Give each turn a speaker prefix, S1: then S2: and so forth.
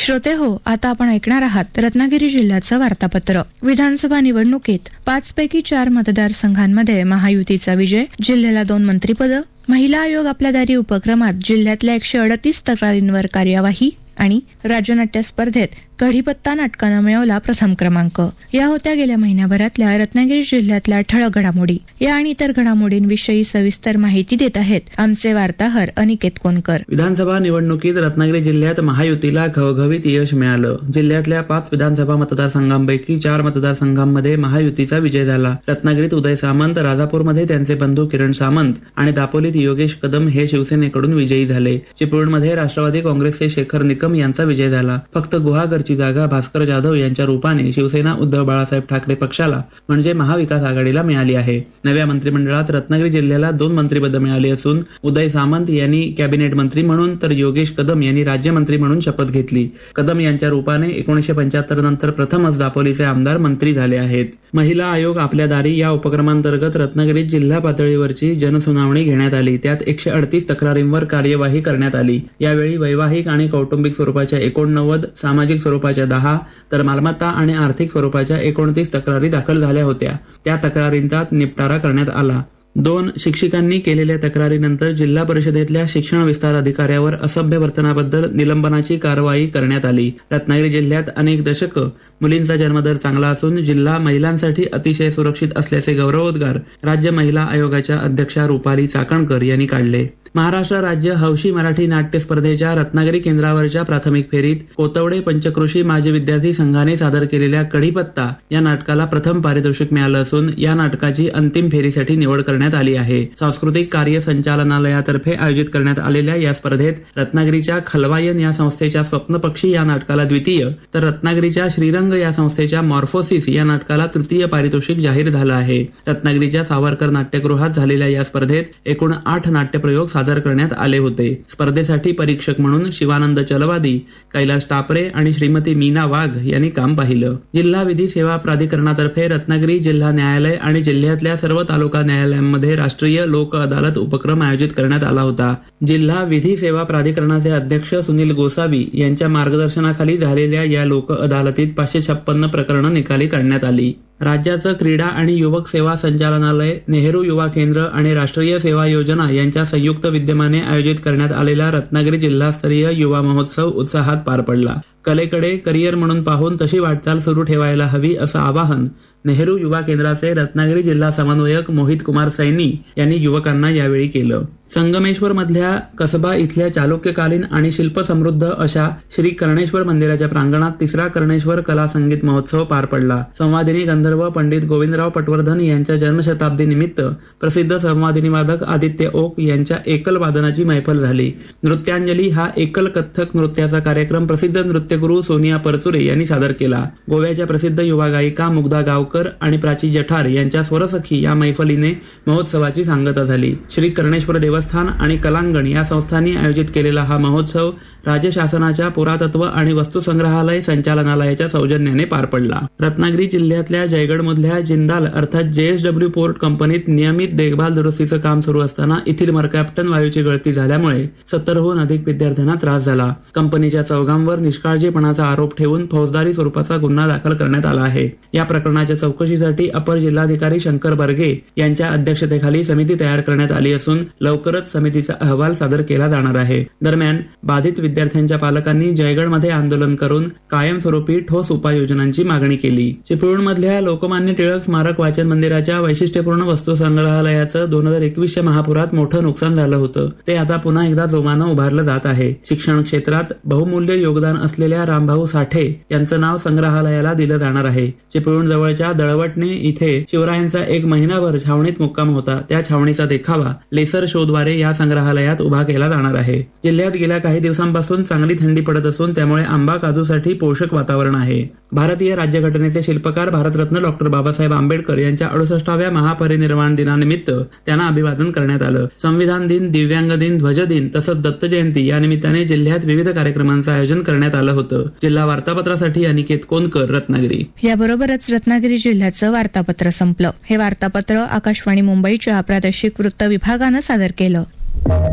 S1: श्रोते हो आता आपण ऐकणार आहात रत्नागिरी जिल्ह्याचं वार्तापत्र. विधानसभा निवडणुकीत पाच पैकी चार मतदारसंघांमध्ये महायुतीचा विजय जिल्ह्याला दोन मंत्रिपद महिला आयोग आपल्या दारी उपक्रमात जिल्ह्यातल्या एकशे अडतीस तक्रारींवर कार्यवाही आणि राज्यनाट्य स्पर्धेत कढीपत्ता नाटकानं मिळवला प्रथम क्रमांक. या होत्या गेल्या महिन्याभरातल्या रत्नागिरी जिल्ह्यातल्या ठळक घडामोडी. या आणि इतर घडामोडींविषयी सविस्तर माहिती देत आहेत आमचे वार्ताहर अनिकेत कोनकर.
S2: विधानसभा निवडणुकीत रत्नागिरी जिल्ह्यात महायुतीला घवघवीत यश मिळालं. जिल्ह्यातल्या पाच विधानसभा मतदारसंघांपैकी चार मतदारसंघांमध्ये महायुतीचा विजय झाला. रत्नागिरीत उदय सामंत राजापूरमध्ये त्यांचे बंधू किरण सामंत आणि दापोलीत योगेश कदम हे शिवसेनेकडून विजयी झाले. चिपळूणमध्ये राष्ट्रवादी काँग्रेसचे शेखर निकम यांचा विजय झाला. फक्त गुहागरची जागा भास्कर जाधव यांच्या रूपाने शिवसेना उद्धव बाळासाहेब ठाकरे पक्षाला म्हणजे महाविकास आघाडीला मिळाली आहे. नव्या मंत्रिमंडळात रत्नागिरी जिल्ह्याला दोन मंत्रिपद मिळाली असून उदय सामंत यांनी कॅबिनेट मंत्री म्हणून तर योगेश कदम यांनी राज्यमंत्री म्हणून शपथ घेतली. कदम यांच्या रूपाने एकोणीशे पंच्याहत्तर नंतर प्रथमच दापोलीचे आमदार मंत्री झाले आहेत. महिला आयोग आपल्या दारी या उपक्रमांतर्गत रत्नागिरीत जिल्हा पातळीवरची जनसुनावणी घेण्यात आली. त्यात एकशे अडतीस तक्रारींवर कार्यवाही करण्यात आली. यावेळी वैवाहिक आणि कौटुंबिक स्वरूपाच्या एकोणनव्वद सामाजिक स्वरूपाच्या दहा तर मालमत्ता आणि आर्थिक स्वरूपाच्या एकोणतीस तक्रारी दाखल झाल्या होत्या. त्या तक्रारींचा निपटारा करण्यात आला. दोन शिक्षिकांनी केलेल्या तक्रारीनंतर जिल्हा परिषदेतल्या शिक्षण विस्तार अधिकाऱ्यावर असभ्य वर्तनाबद्दल निलंबनाची कारवाई करण्यात आली. रत्नागिरी जिल्ह्यात अनेक दशकं मुलींचा जन्मदर चांगला असून जिल्हा महिलांसाठी अतिशय सुरक्षित असल्याचे गौरवोद्गार राज्य महिला आयोगाच्या अध्यक्षा रुपाली चाकणकर यांनी काढले. महाराष्ट्र राज्य हौशी मराठी नाट्य स्पर्धेच्या रत्नागिरी केंद्रावरच्या प्राथमिक फेरीत कोतवडे पंचकृषी माजी विद्यार्थी संघाने सादर केलेल्या कढीपत्ता या नाटकाला प्रथम पारितोषिक मिळालं असून या नाटकाची अंतिम फेरीसाठी निवड करण्यात आली आहे. सांस्कृतिक कार्य संचालनालयातर्फे आयोजित करण्यात आलेल्या या स्पर्धेत रत्नागिरीच्या खलवायन या संस्थेच्या स्वप्नपक्षी या नाटकाला द्वितीय तर रत्नागिरीच्या श्रीरंग या संस्थेच्या मॉर्फोसिस या नाटकाला तृतीय पारितोषिक जाहीर झालं आहे. रत्नागिरीच्या सावरकर नाट्यगृहात झालेल्या या स्पर्धेत एकूण आठ नाट्यप्रयोग सादर करण्यात आले होते. स्पर्धेसाठी परीक्षक म्हणून शिवानंद चलवादी कैलास टापरे आणि श्रीमती मीना वाघ यांनी काम पाहिलं. जिल्हा विधी सेवा प्राधिकरणातर्फे रत्नागिरी जिल्हा न्यायालय आणि जिल्ह्यातल्या सर्व तालुका न्यायालयांमध्ये राष्ट्रीय लोक अदालत उपक्रम आयोजित करण्यात आला होता. जिल्हा विधी सेवा प्राधिकरणाचे अध्यक्ष सुनील गोसावी यांच्या मार्गदर्शनाखाली झालेल्या या लोक अदालतीत पाचशे छप्पन्न प्रकरणं निकाली काढण्यात आली. राज्याचं क्रीडा आणि युवक सेवा संचालनालय नेहरू युवा केंद्र आणि राष्ट्रीय सेवा योजना यांच्या संयुक्त विद्यमाने आयोजित करण्यात आलेला रत्नागिरी जिल्हास्तरीय युवा महोत्सव उत्साहात पार पडला. कलेकडे करिअर म्हणून पाहून तशी वाटचाल सुरू ठेवायला हवी असं आवाहन नेहरू युवा केंद्राचे रत्नागिरी जिल्हा समन्वयक मोहित कुमार सैनी यांनी युवकांना यावेळी केलं. संगमेश्वर मधल्या कसबा इथल्या चालुक्यकालीन आणि शिल्पसमृद्ध अशा श्री कर्णेश्वर मंदिराच्या प्रांगणात तिसरा कर्णेश्वर कला संगीत महोत्सव पार पडला. संवादिनी गंधर्व पंडित गोविंदराव पटवर्धन यांच्या जन्मशताब्दी निमित्त प्रसिद्ध संवादिनी वादक आदित्य ओक यांच्या एकल वादनाची मैफल झाली. नृत्यांजली हा एकल कथ्थक नृत्याचा कार्यक्रम प्रसिद्ध नृत्यगुरू सोनिया परचुरे यांनी सादर केला. गोव्याच्या प्रसिद्ध युवा गायिका मुग्धा गावकर आणि प्राची जठार यांच्या स्वरसखी या मैफलीने महोत्सवाची सांगता झाली. श्री कर्णेश्वर देवस्थान देवस्थान आणि कलांगण या संस्थांनी आयोजित केलेला हा महोत्सव राज्य शासनाच्या पुरातत्व आणि वस्तुसंग्रहालय संचालनालयाच्या सौजन्याने पार पडला. रत्नागिरी जिल्ह्यातल्या जयगडमधल्या जिंदाल अर्थात जेएसडब्ल्यू पोर्ट कंपनीत नियमित देखभाल दुरुस्तीचं काम सुरू असताना येथील मरकॅप्टन वायूची गळती झाल्यामुळे सत्तरहून अधिक विद्यार्थ्यांना त्रास झाला. कंपनीच्या चौघांवर निष्काळजीपणाचा आरोप ठेवून फौजदारी स्वरूपाचा गुन्हा दाखल करण्यात आला आहे. या प्रकरणाच्या चौकशीसाठी अपर जिल्हाधिकारी शंकर बर्गे यांच्या अध्यक्षतेखाली समिती तयार करण्यात आली असून लवकर लवकरच समितीचा अहवाल सादर केला जाणार आहे. दरम्यान बाधित विद्यार्थ्यांच्या पालकांनी जयगडमध्ये आंदोलन करून कायमस्वरूपी ठोस उपाययोजनांची मागणी केली. चिपळूणमधल्या लोकमान्य टिळक स्मारक वाचन मंदिराच्या वैशिष्ट्यपूर्ण वस्तू संग्रहालयाचं दोन हजार एकवीसच्या महापुरात मोठं नुकसान झालं होतं. ते आता पुन्हा एकदा जोमानं उभारलं जात आहे. शिक्षण क्षेत्रात बहुमूल्य योगदान असलेल्या रामभाऊ साठे यांचं नाव संग्रहालयाला दिलं जाणार आहे. चिपळूण जवळच्या दळवटणे इथे शिवरायांचा एक महिनाभर छावणीत मुक्काम होता. त्या छावणीचा देखावा लेसर शोद्वारे या संग्रहालयात उभा केला जाणार आहे. जिल्ह्यात गेल्या काही दिवसांपासून चांगली थंडी पडत असून त्यामुळे आंबा काजूसाठी पोषक वातावरण आहे. भारतीय राज्यघटनेचे शिल्पकार भारतरत्न डॉक्टर बाबासाहेब आंबेडकर यांच्या अडुसष्टाव्या महापरिनिर्वाण दिनानिमित्त त्यांना अभिवादन करण्यात आलं. संविधान दिन दिव्यांग दिन ध्वज दिन तसंच दत्त जयंती या निमित्ताने जिल्ह्यात विविध कार्यक्रमांचं आयोजन करण्यात आलं होतं. जिल्हा वार्तापत्रासाठी अनिकेत कोनकर रत्नागिरी.
S1: याबरोबरच रत्नागिरी जिल्ह्याचं वार्तापत्र संपलं. हे वार्तापत्र आकाशवाणी मुंबईच्या प्रादेशिक वृत्त विभागानं सादर केलं. Modelo.